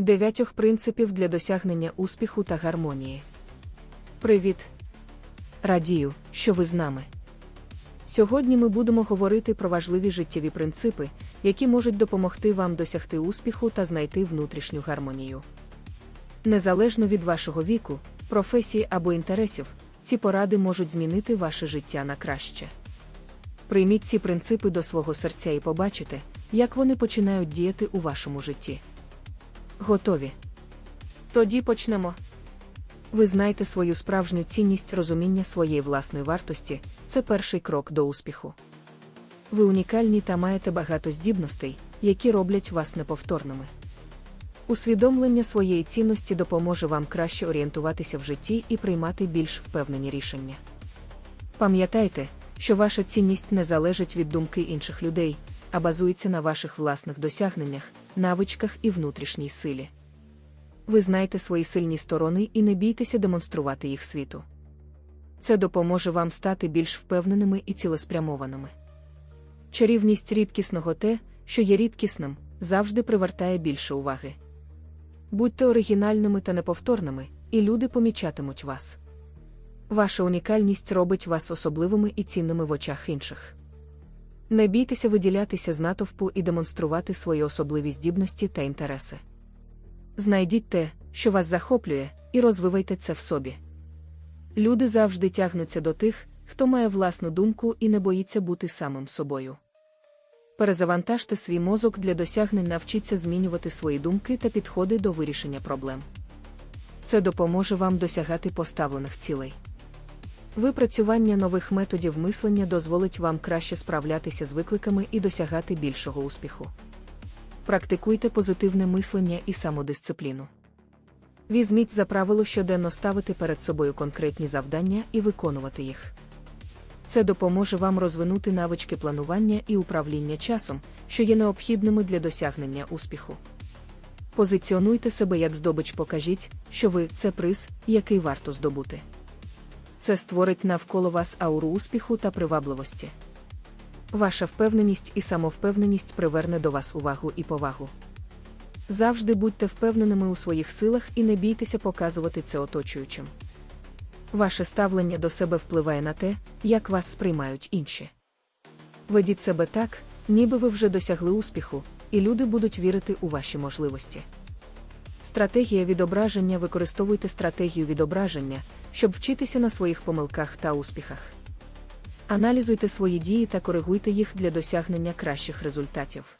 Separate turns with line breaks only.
Дев'ятьох принципів для досягнення успіху та гармонії. Привіт! Радію, що ви з нами. Сьогодні ми будемо говорити про важливі життєві принципи, які можуть допомогти вам досягти успіху та знайти внутрішню гармонію. Незалежно від вашого віку, професії або інтересів, ці поради можуть змінити ваше життя на краще. Прийміть ці принципи до свого серця і побачите, як вони починають діяти у вашому житті. Готові? Тоді почнемо. Ви знаєте свою справжню цінність розуміння своєї власної вартості це перший крок до успіху. Ви унікальні та маєте багато здібностей, які роблять вас неповторними. Усвідомлення своєї цінності допоможе вам краще орієнтуватися в житті і приймати більш впевнені рішення. Пам'ятайте, що ваша цінність не залежить від думки інших людей, а базується на ваших власних досягненнях, навичках і внутрішній силі. Ви знаєте свої сильні сторони і не бійтеся демонструвати їх світу. Це допоможе вам стати більш впевненими і цілеспрямованими. Чарівність рідкісного те, що є рідкісним, завжди привертає більше уваги. Будьте оригінальними та неповторними, і люди помічатимуть вас. Ваша унікальність робить вас особливими і цінними в очах інших. Не бійтеся виділятися з натовпу і демонструвати свої особливі здібності та інтереси. Знайдіть те, що вас захоплює, і розвивайте це в собі. Люди завжди тягнуться до тих, хто має власну думку і не боїться бути самим собою. Перезавантажте свій мозок для досягнень, навчіться змінювати свої думки та підходи до вирішення проблем. Це допоможе вам досягати поставлених цілей. Випрацювання нових методів мислення дозволить вам краще справлятися з викликами і досягати більшого успіху. Практикуйте позитивне мислення і самодисципліну. Візьміть за правило щоденно ставити перед собою конкретні завдання і виконувати їх. Це допоможе вам розвинути навички планування і управління часом, що є необхідними для досягнення успіху. Позиціонуйте себе як здобич, покажіть, що ви це приз, який варто здобути. Це створить навколо вас ауру успіху та привабливості. Ваша впевненість і самовпевненість приверне до вас увагу і повагу. Завжди будьте впевненими у своїх силах і не бійтеся показувати це оточуючим. Ваше ставлення до себе впливає на те, як вас сприймають інші. Ведіть себе так, ніби ви вже досягли успіху, і люди будуть вірити у ваші можливості. Стратегія відображення використовуйте стратегію відображення, щоб вчитися на своїх помилках та успіхах. Аналізуйте свої дії та коригуйте їх для досягнення кращих результатів.